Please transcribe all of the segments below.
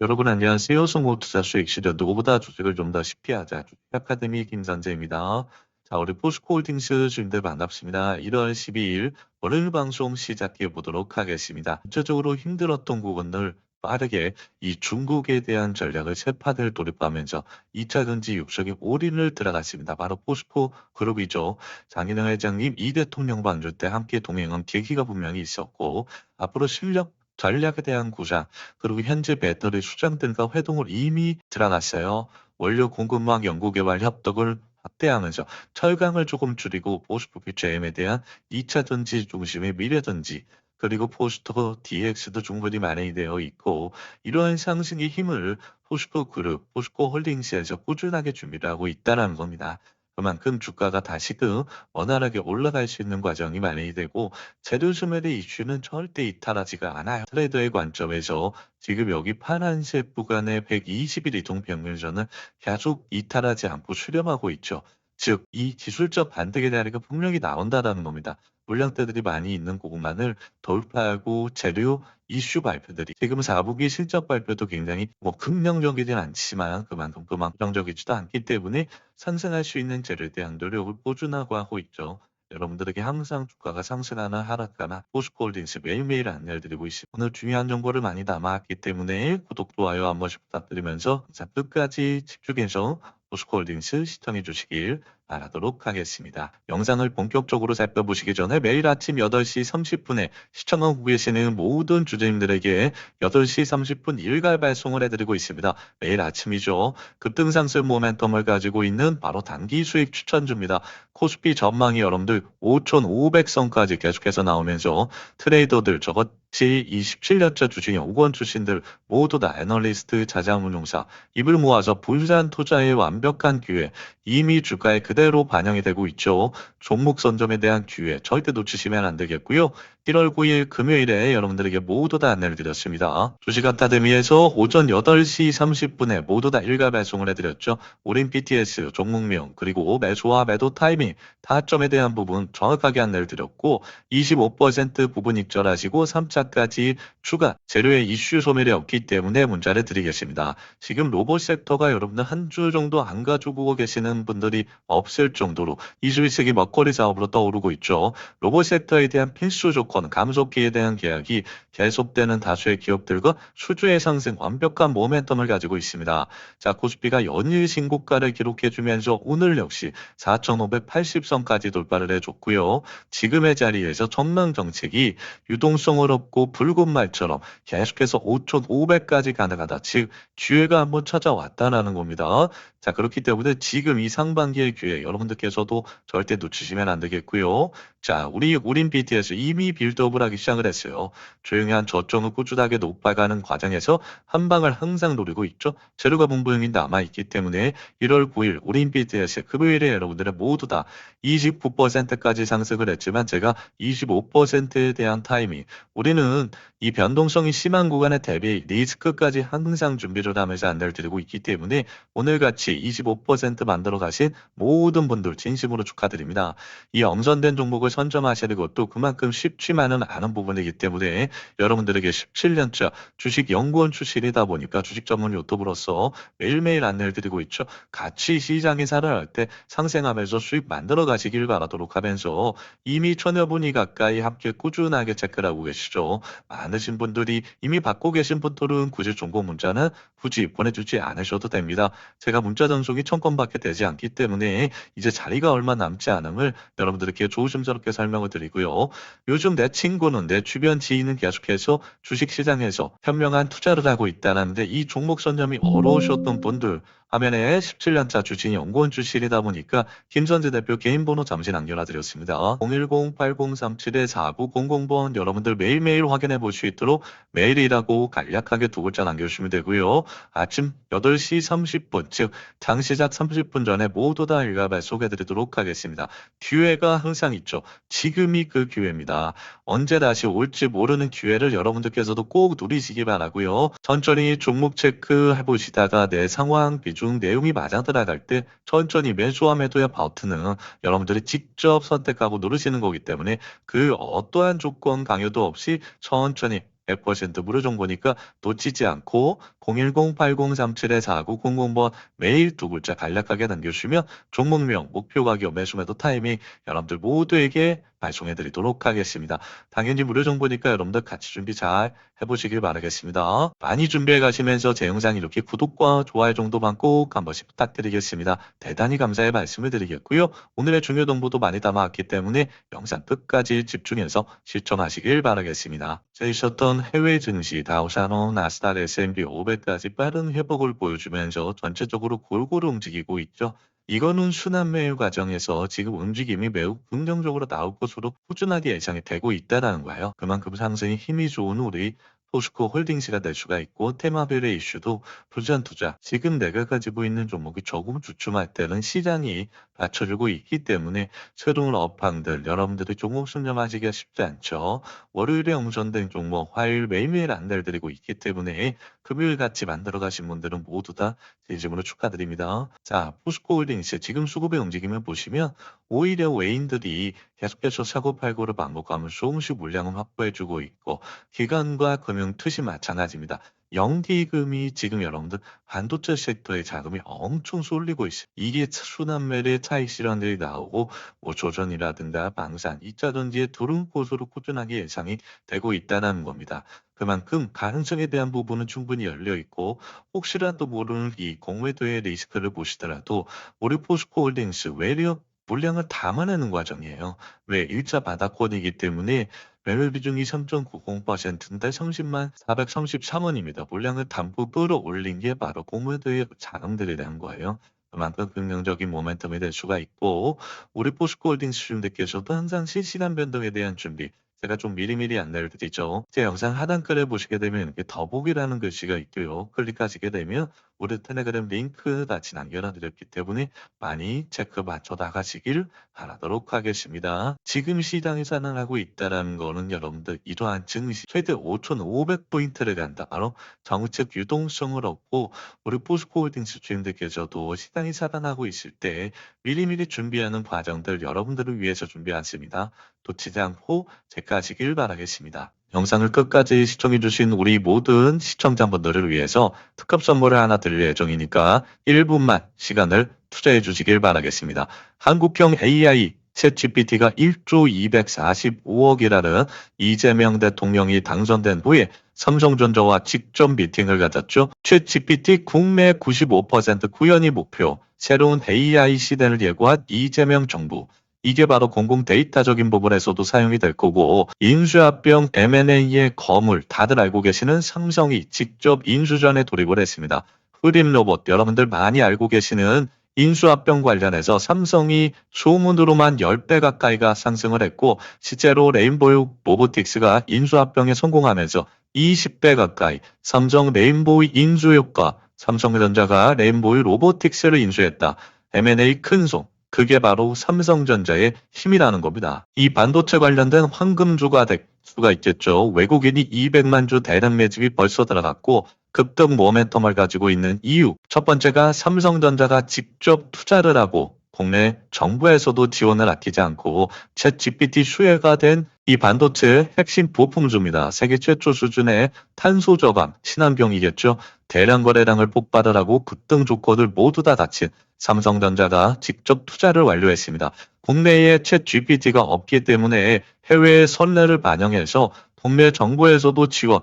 여러분 안녕하세요. 송호 투자 수익 시련 누구보다 주식을 좀 더 쉽게 하자. 주식 아카데미 김선재입니다. 자, 우리 포스코홀딩스 주인들 반갑습니다. 1월 12일 월요일 방송 시작해 보도록 하겠습니다. 전체적으로 힘들었던 부분을 빠르게 이 중국에 대한 전략을 세 판을 돌입하면서 2차 전지 육성에 올인을 들어갔습니다. 바로 포스코 그룹이죠. 장인영 회장님 이 대통령 반주 때 함께 동행한 계기가 분명히 있었고 앞으로 실력 전략에 대한 구상, 그리고 현재 배터리 수장 등과 회동을 이미 들어갔어요. 원료 공급망 연구개발 협력을 확대하면서 철강을 조금 줄이고 포스코 PCM에 대한 2차 전지 중심의 미래 전지, 그리고 포스코 DX도 충분히 마련이 되어 있고 이러한 상승의 힘을 포스코 그룹, 포스코 홀딩스에서 꾸준하게 준비를 하고 있다는 겁니다. 그만큼 주가가 다시금 원활하게 올라갈 수 있는 과정이 마련이 되고 재료 소멸의 이슈는 절대 이탈하지가 않아요. 트레이더의 관점에서 지금 여기 파란색 구간의 120일 이동 평균선은 계속 이탈하지 않고 수렴하고 있죠. 즉, 이 기술적 반등의 자리가 분명히 나온다라는 겁니다. 물량대들이 많이 있는 구간을 돌파하고 재료 이슈 발표들이 지금 4분기 실적 발표도 굉장히 뭐 긍정적이진 않지만 그만큼 그만 긍정적이지도 않기 때문에 상승할 수 있는 재료에 대한 노력을 꾸준하고 하고 있죠. 여러분들에게 항상 주가가 상승하나 하락하나 포스코홀딩스 매일매일 안내를 드리고 있습니다. 오늘 중요한 정보를 많이 담아왔기 때문에 구독, 좋아요 한 번씩 부탁드리면서 자, 끝까지 집중해서 포스코홀딩스 시청해 주시길 바라도록 하겠습니다. 영상을 본격적으로 살펴보시기 전에 매일 아침 8시 30분에 시청하고 계시는 모든 주주님들에게 8시 30분 일괄 발송을 해드리고 있습니다. 매일 아침이죠. 급등상승 모멘텀을 가지고 있는 바로 단기 수익 추천주입니다. 코스피 전망이 여러분들 5,500선까지 계속해서 나오면서 트레이더들 저것 이 27년차 주식 연구원 출신들 모두 다 애널리스트 자산운용사 입을 모아서 분산 투자의 완벽한 기회 이미 주가에 그 대로 반영이 되고 있죠. 종목 선점에 대한 기회 절대 놓치시면 안 되겠고요. 1월 9일 금요일에 여러분들에게 모두 다 안내를 드렸습니다. 주식 아카데미에서 오전 8시 30분에 모두 다 일괄 발송을 해드렸죠. 우린 BTS, 종목명, 그리고 매수와 매도 타이밍, 타점에 대한 부분 정확하게 안내를 드렸고 25% 부분 익절하시고 3차까지 추가 재료의 이슈 소멸이 없기 때문에 문자를 드리겠습니다. 지금 로봇 섹터가 여러분들 한 주 정도 안 가지고 계시는 분들이 없을 정도로 이주식이 먹거리 사업으로 떠오르고 있죠. 로봇 섹터에 대한 필수 조건, 감속기에 대한 계약이 계속되는 다수의 기업들과 수주의 상승 완벽한 모멘텀을 가지고 있습니다. 자, 코스피가 연일 신고가를 기록해주면서 오늘 역시 4,580선까지 돌파를 해줬고요. 지금의 자리에서 전망 정책이 유동성을 얻고 붉은 말처럼 계속해서 5,500까지 가능하다. 즉, 기회가 한번 찾아왔다라는 겁니다. 자, 그렇기 때문에 지금 이 상반기의 기회 여러분들께서도 절대 놓치시면 안 되겠고요. 자, 우리 우린 BTS 이미 빌드업을 하기 시작을 했어요. 조용히 한 저점을 꾸준하게 높아가는 과정에서 한 방을 항상 노리고 있죠. 재료가 분부형이 남아 있기 때문에 1월 9일 우린 BTS 금요일에 여러분들은 모두 다 29%까지 상승을 했지만 제가 25%에 대한 타이밍 우리는 이 변동성이 심한 구간에 대비 리스크까지 항상 준비를 하면서 안내를 드리고 있기 때문에 오늘같이 25% 만들어 가신 모든 분들 진심으로 축하드립니다. 이 엄선된 종목을 선점하시는 것도 그만큼 쉽지만은 않은 부분이기 때문에 여러분들에게 17년차 주식 연구원 출신이다 보니까 주식 전문 유튜브로서 매일매일 안내를 드리고 있죠. 같이 시장에 살아갈 때 상생하면서 수익 만들어 가시길 바라도록 하면서 이미 천여 분이 가까이 함께 꾸준하게 체크를 하고 계시죠. 많으신 분들이 이미 받고 계신 분들은 굳이 종목 문자는 굳이 보내주지 않으셔도 됩니다. 제가 문자 전송이 천 건밖에 되지 않기 때문에 이제 자리가 얼마 남지 않음을 여러분들께 조심스럽게 설명을 드리고요. 요즘 내 친구는 내 주변 지인은 계속해서 주식시장에서 현명한 투자를 하고 있다는데 이 종목 선점이 어려우셨던 분들 화면에 17년차 주식 연구원 출신이다 보니까 김선재 대표 개인 번호 잠시 남겨놔드렸습니다. 010-8037-4900번 여러분들 매일매일 확인해 볼 수 있도록 매일이라고 간략하게 두 글자 남겨주시면 되고요. 아침 8시 30분 즉 장시작 30분 전에 모두 다 일가발 소개해드리도록 하겠습니다. 기회가 항상 있죠. 지금이 그 기회입니다. 언제 다시 올지 모르는 기회를 여러분들께서도 꼭 누리시기 바라고요. 천천히 종목 체크 해 보시다가 내 상황 비중 내용이 맞아 들어갈 때 천천히 매수와 매도의 버튼은 여러분들이 직접 선택하고 누르시는 거기 때문에 그 어떠한 조건 강요도 없이 천천히 100% 무료 정보니까 놓치지 않고 010-8037-4900번 메일 두 글자 간략하게 남겨주시면 종목명, 목표 가격, 매수 매도 타이밍 여러분들 모두에게 발송해 드리도록 하겠습니다. 당연히 무료 정보니까 여러분들 같이 준비 잘 해보시길 바라겠습니다. 많이 준비해 가시면서 제 영상 이렇게 구독과 좋아요 정도만 꼭 한 번씩 부탁드리겠습니다. 대단히 감사의 말씀을 드리겠고요. 오늘의 중요 정보도 많이 담아왔기 때문에 영상 끝까지 집중해서 시청하시길 바라겠습니다. 제이셨던 해외 증시 다우샤노 나스닥 S&P 500까지 빠른 회복을 보여주면서 전체적으로 골고루 움직이고 있죠. 이거는 순환 매일 과정에서 지금 움직임이 매우 긍정적으로 나올 것으로 꾸준하게 예상이 되고 있다는 거예요. 그만큼 상승이 힘이 좋은 우리 포스코 홀딩스가 될 수가 있고 테마별의 이슈도 부전 투자 지금 내가 가지고 있는 종목이 조금 주춤할 때는 시장이 받쳐주고 있기 때문에 새로운 업황들 여러분들이 종목 선점하기가 쉽지 않죠. 월요일에 응선된 종목 화요일 매일매일 안달드리고 있기 때문에 금요일 같이 만들어 가신 분들은 모두 다 진심으로 축하드립니다. 자 포스코 홀딩스 지금 수급의 움직임을 보시면 오히려 외인들이 계속해서 사고팔고를 반복하면서 조금씩 물량을 확보해주고 있고 기관과 금융 투시 마찬가지입니다. 영기금이 지금 여러분들 반도체 섹터의 자금이 엄청 쏠리고 있어요. 이게 순환매의 차익 실현들이 나오고 뭐 조전이라든가 방산, 2차 전지의 두른 고소로 꾸준하게 예상이 되고 있다는 겁니다. 그만큼 가능성에 대한 부분은 충분히 열려 있고 혹시라도 모르는 이 공매도의 리스크를 보시더라도 우리 포스코 홀딩스 외려 물량을 담아내는 과정이에요. 왜 1차 바닥권이기 때문에 매물 비중이 3.90%인데 30만 433원입니다. 물량을 담보 끌어올린 게 바로 공매도의 자금들에 대한 거예요. 그만큼 긍정적인 모멘텀이 될 수가 있고 우리 포스코 홀딩스 주주님들께서도 항상 실시간 변동에 대한 준비 제가 좀 미리미리 안내를 드리죠. 제 영상 하단글에 보시게 되면 이렇게 더보기라는 글씨가 있고요. 클릭하시게 되면 우리 텔레그램 링크 같이 남겨놔드렸기 때문에 많이 체크 맞춰 나가시길 바라도록 하겠습니다. 지금 시장이 상승하고 있다는 거는 여러분들 이러한 증시 최대 5,500포인트를 간다. 바로 정책 유동성을 얻고 우리 포스코홀딩스 주인들께서도 시장이 살아나고 있을 때 미리미리 준비하는 과정들 여러분들을 위해서 준비했습니다. 놓치지 않고 체크하시길 바라겠습니다. 영상을 끝까지 시청해주신 우리 모든 시청자분들을 위해서 특급 선물을 하나 드릴 예정이니까 1분만 시간을 투자해 주시길 바라겠습니다. 한국형 AI 챗GPT가 1조 245억이라는 이재명 대통령이 당선된 후에 삼성전자와 직접 미팅을 가졌죠. 챗GPT 국내 95% 구현이 목표, 새로운 AI 시대를 예고한 이재명 정부. 이게 바로 공공 데이터적인 부분에서도 사용이 될 거고 인수합병 M&A의 거물 다들 알고 계시는 삼성이 직접 인수전에 돌입을 했습니다. 흐림 로봇 여러분들 많이 알고 계시는 인수합병 관련해서 삼성이 소문으로만 10배 가까이가 상승을 했고 실제로 레인보우 로보틱스가 인수합병에 성공하면서 20배 가까이 삼성 레인보우 인수 효과 삼성전자가 레인보우 로보틱스를 인수했다. M&A 큰손 그게 바로 삼성전자의 힘이라는 겁니다. 이 반도체 관련된 황금주가 될 수가 있겠죠. 외국인이 200만 주 대량 매집이 벌써 들어갔고 급등 모멘텀을 가지고 있는 이유. 첫 번째가 삼성전자가 직접 투자를 하고 국내 정부에서도 지원을 아끼지 않고 챗 GPT 수혜가 된 이 반도체 핵심 부품주입니다. 세계 최초 수준의 탄소 저감, 친환경이겠죠. 대량 거래량을 폭발하라고 급등 조건을 모두 다 갖춘 삼성전자가 직접 투자를 완료했습니다. 국내에 챗 GPT가 없기 때문에 해외의 선례를 반영해서 국내 정부에서도 지원,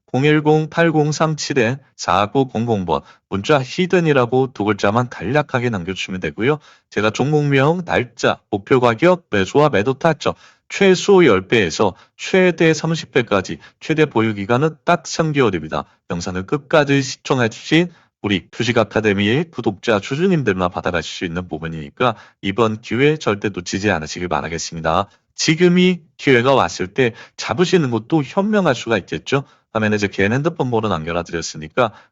010-8037-4900번 문자 히든이라고 두 글자만 간략하게 남겨주시면 되고요. 제가 종목명, 날짜, 목표 가격, 매수와 매도 타점 최소 10배에서 최대 30배까지 최대 보유 기간은 딱 3개월입니다. 영상을 끝까지 시청해 주신 우리 주식 아카데미의 구독자 주주님들만 받아가실 수 있는 부분이니까 이번 기회 절대 놓치지 않으시길 바라겠습니다. 지금이 기회가 왔을 때 잡으시는 것도 현명할 수가 있겠죠. 화면에 제 개인 핸드폰 번호 남겨놔 드렸으니까